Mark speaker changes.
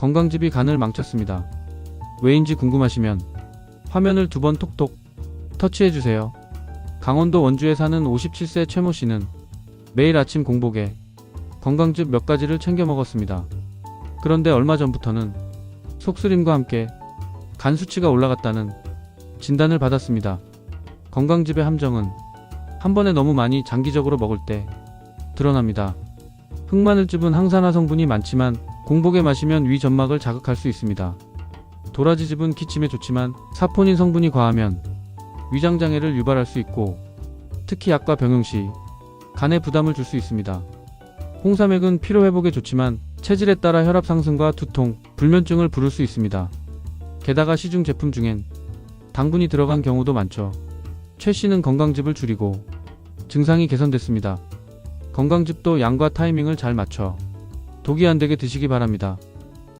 Speaker 1: 건강즙이 간을 망쳤습니다. 왜인지 궁금하시면 화면을 두 번 톡톡 터치해주세요. 강원도 원주에 사는 57세 최모 씨는 매일 아침 공복에 건강즙 몇 가지를 챙겨 먹었습니다. 그런데 얼마 전부터는 속쓰림과 함께 간 수치가 올라갔다는 진단을 받았습니다. 건강즙의 함정은 한 번에 너무 많이 장기적으로 먹을 때 드러납니다. 흑마늘즙은 항산화 성분이 많지만 공복에 마시면 위 점막을 자극할 수 있습니다. 도라지즙은 기침에 좋지만 사포닌 성분이 과하면 위장 장애를 유발할 수 있고 특히 약과 병용 시 간에 부담을 줄 수 있습니다. 홍삼액은 피로 회복에 좋지만 체질에 따라 혈압 상승과 두통, 불면증을 부를 수 있습니다. 게다가 시중 제품 중엔 당분이 들어간 경우도 많죠. 최 씨는 건강즙을 줄이고 증상이 개선됐습니다. 건강즙도 양과 타이밍을 잘 맞춰 독이 안 되게 드시기 바랍니다.